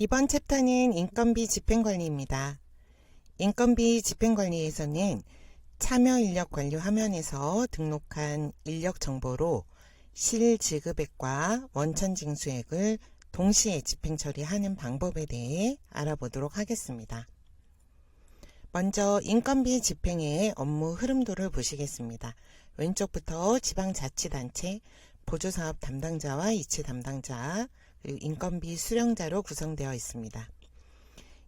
이번 챕터는 인건비 집행관리입니다. 인건비 집행관리에서는 참여 인력 관리 화면에서 등록한 인력 정보로 실 지급액과 원천 징수액을 동시에 집행 처리하는 방법에 대해 알아보도록 하겠습니다. 먼저 인건비 집행의 업무 흐름도를 보시겠습니다. 왼쪽부터 지방자치단체, 보조사업 담당자와 이체 담당자, 인건비 수령자로 구성되어 있습니다.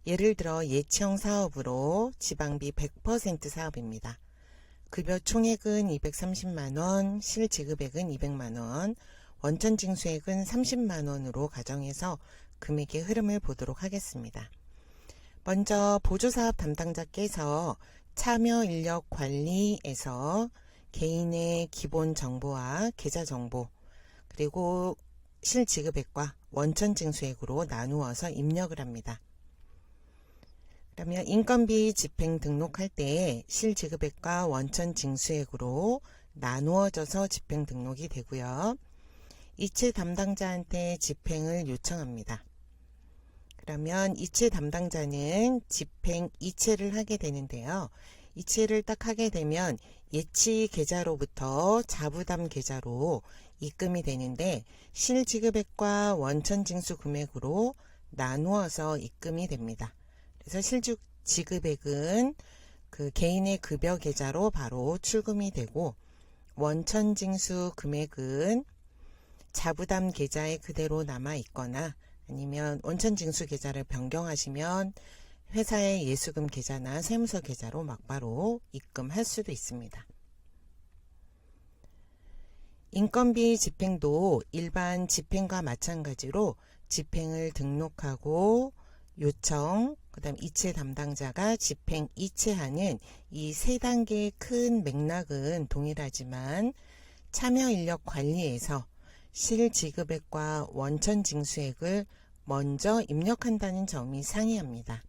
예를 들어 예치형 사업으로 지방비 100% 사업입니다. 급여 총액은 230만원, 실지급액은 200만원, 원천 징수액은 30만원으로 가정해서 금액의 흐름을 보도록 하겠습니다. 먼저 보조사업 담당자께서 참여 인력 관리에서 개인의 기본 정보와 계좌 정보, 그리고 실지급액과 원천 징수액으로 나누어서 입력을 합니다. 그러면 인건비 집행 등록할 때 실지급액과 원천 징수액으로 나누어져서 집행 등록이 되고요. 이체 담당자한테 집행을 요청합니다. 그러면 이체 담당자는 집행 이체를 하게 되는데요. 이체를 딱 하게 되면 예치 계좌로부터 자부담 계좌로 입금이 되는데 실지급액과 원천 징수 금액으로 나누어서 입금이 됩니다. 그래서 실지급액은 그 개인의 급여 계좌로 바로 출금이 되고 원천 징수 금액은 자부담 계좌에 그대로 남아 있거나 아니면 원천 징수 계좌를 변경하시면 회사의 예수금 계좌나 세무서 계좌로 막바로 입금할 수도 있습니다. 인건비 집행도 일반 집행과 마찬가지로 집행을 등록하고 요청, 그 다음 이체 담당자가 집행 이체하는 이 세 단계의 큰 맥락은 동일하지만 참여 인력 관리에서 실 지급액과 원천 징수액을 먼저 입력한다는 점이 상이합니다.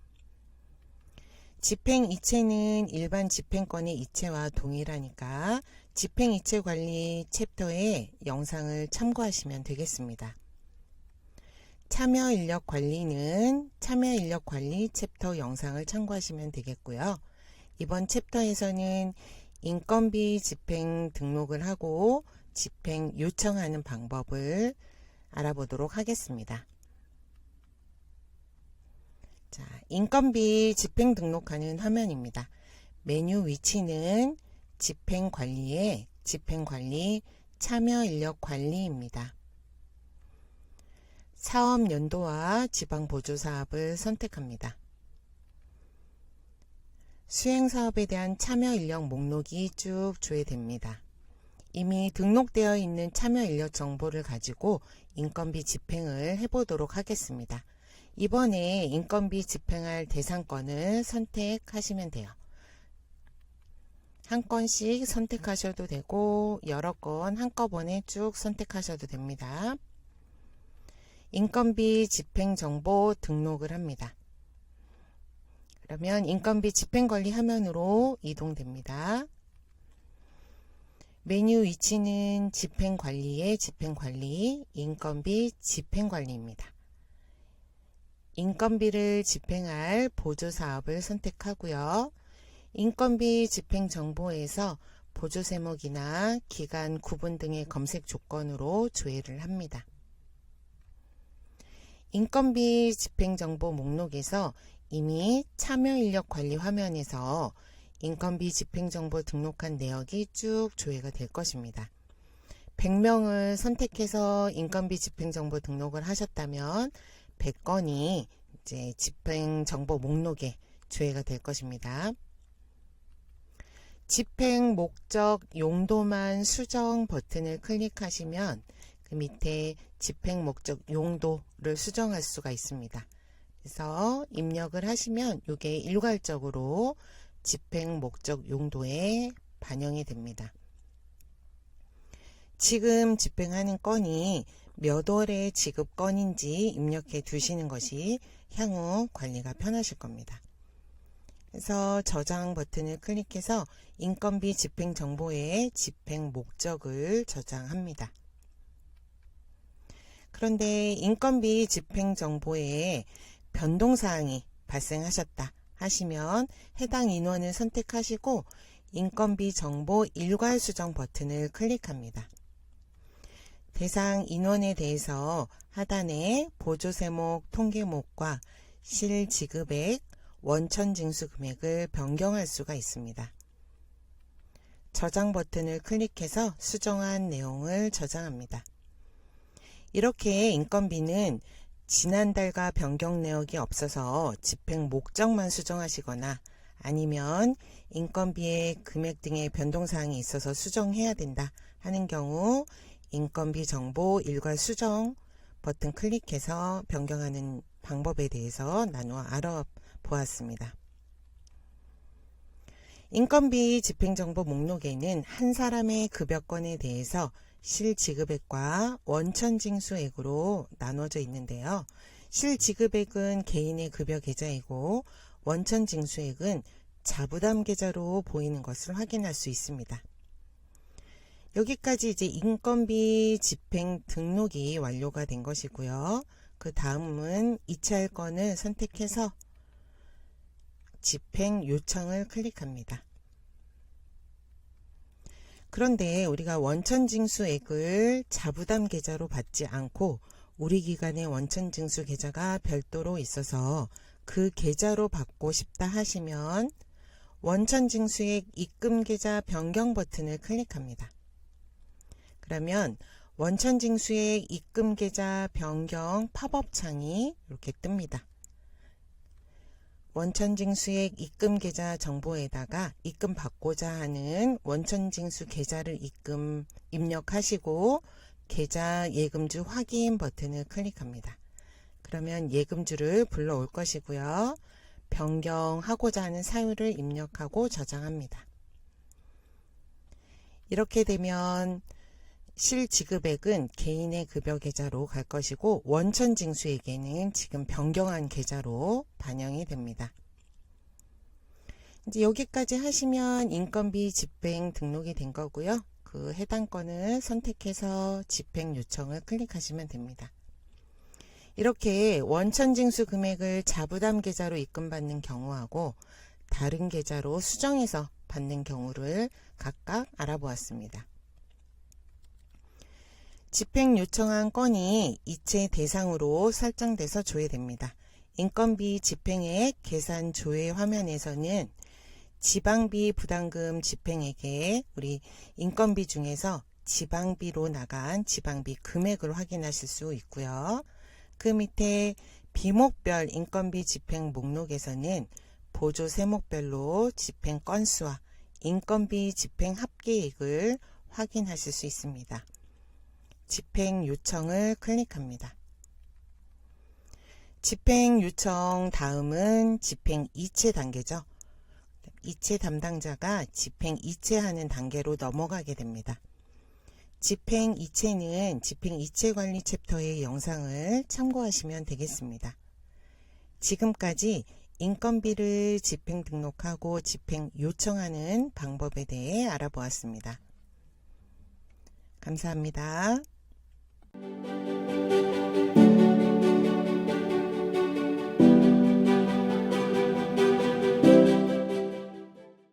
집행 이체는 일반 집행권의 이체와 동일하니까 집행 이체 관리 챕터의 영상을 참고하시면 되겠습니다. 참여 인력 관리는 참여 인력 관리 챕터 영상을 참고하시면 되겠고요. 이번 챕터에서는 인건비 집행 등록을 하고 집행 요청하는 방법을 알아보도록 하겠습니다. 자, 인건비 집행 등록하는 화면입니다. 메뉴 위치는 집행 관리의 집행 관리 참여 인력 관리입니다. 사업 연도와 지방 보조 사업을 선택합니다. 수행 사업에 대한 참여 인력 목록이 쭉 조회됩니다. 이미 등록되어 있는 참여 인력 정보를 가지고 인건비 집행을 해보도록 하겠습니다. 이번에 인건비 집행할 대상권을 선택하시면 돼요. 한 건씩 선택하셔도 되고 여러 건 한꺼번에 쭉 선택하셔도 됩니다. 인건비 집행정보 등록을 합니다. 그러면 인건비 집행관리 화면으로 이동됩니다. 메뉴 위치는 집행관리의 집행관리, 인건비 집행관리입니다. 인건비를 집행할 보조사업을 선택하고요. 인건비 집행 정보에서 보조 세목이나 기간 구분 등의 검색 조건으로 조회를 합니다. 인건비 집행 정보 목록에서 이미 참여 인력 관리 화면에서 인건비 집행 정보 등록한 내역이 쭉 조회가 될 것입니다. 100명을 선택해서 인건비 집행 정보 등록을 하셨다면 100건이 이제 집행 정보 목록에 조회가 될 것입니다. 집행 목적 용도만 수정 버튼을 클릭하시면 그 밑에 집행 목적 용도를 수정할 수가 있습니다. 그래서 입력을 하시면 이게 일괄적으로 집행 목적 용도에 반영이 됩니다. 지금 집행하는 건이 몇 월의 지급 건인지 입력해 두시는 것이 향후 관리가 편하실 겁니다. 그래서 저장 버튼을 클릭해서 인건비 집행 정보에 집행 목적을 저장합니다. 그런데 인건비 집행 정보에 변동 사항이 발생하셨다 하시면 해당 인원을 선택하시고 인건비 정보 일괄 수정 버튼을 클릭합니다. 대상 인원에 대해서 하단에 보조세목 통계목과 실지급액, 원천징수 금액을 변경할 수가 있습니다. 저장 버튼을 클릭해서 수정한 내용을 저장합니다. 이렇게 인건비는 지난달과 변경 내역이 없어서 집행 목적만 수정하시거나 아니면 인건비의 금액 등의 변동사항이 있어서 수정해야 된다 하는 경우 인건비 정보 일괄 수정 버튼 클릭해서 변경하는 방법에 대해서 나누어 알아보았습니다. 인건비 집행정보 목록에는 한 사람의 급여건에 대해서 실지급액과 원천징수액으로 나눠져 있는데요. 실지급액은 개인의 급여 계좌이고 원천징수액은 자부담 계좌로 보이는 것을 확인할 수 있습니다. 여기까지 이제 인건비 집행 등록이 완료가 된 것이고요. 그 다음은 이체할 건을 선택해서 집행 요청을 클릭합니다. 그런데 우리가 원천징수액을 자부담 계좌로 받지 않고 우리 기관의 원천징수 계좌가 별도로 있어서 그 계좌로 받고 싶다 하시면 원천징수액 입금 계좌 변경 버튼을 클릭합니다. 그러면 원천 징수액 입금 계좌 변경 팝업 창이 이렇게 뜹니다. 원천징수액 입금 계좌 정보에다가 입금 받고자 하는 원천징수 계좌를 입금 입력하시고 계좌 예금주 확인 버튼을 클릭합니다. 그러면 예금주를 불러올 것이고요. 변경하고자 하는 사유를 입력하고 저장합니다. 이렇게 되면 실지급액은 개인의 급여 계좌로 갈 것이고 원천 징수액에는 지금 변경한 계좌로 반영이 됩니다. 이제 여기까지 하시면 인건비 집행 등록이 된 거고요. 그 해당 건을 선택해서 집행 요청을 클릭하시면 됩니다. 이렇게 원천 징수 금액을 자부담 계좌로 입금받는 경우하고 다른 계좌로 수정해서 받는 경우를 각각 알아보았습니다. 집행 요청한 건이 이체 대상으로 설정돼서 조회됩니다. 인건비 집행액 계산 조회 화면에서는 지방비 부담금 집행액에 우리 인건비 중에서 지방비로 나간 지방비 금액을 확인하실 수 있고요. 그 밑에 비목별 인건비 집행 목록에서는 보조 세목별로 집행 건수와 인건비 집행 합계액을 확인하실 수 있습니다. 집행 요청을 클릭합니다. 집행 요청 다음은 집행 이체 단계죠. 이체 담당자가 집행 이체하는 단계로 넘어가게 됩니다. 집행 이체는 집행 이체 관리 챕터의 영상을 참고하시면 되겠습니다. 지금까지 인건비를 집행 등록하고 집행 요청하는 방법에 대해 알아보았습니다. 감사합니다. Música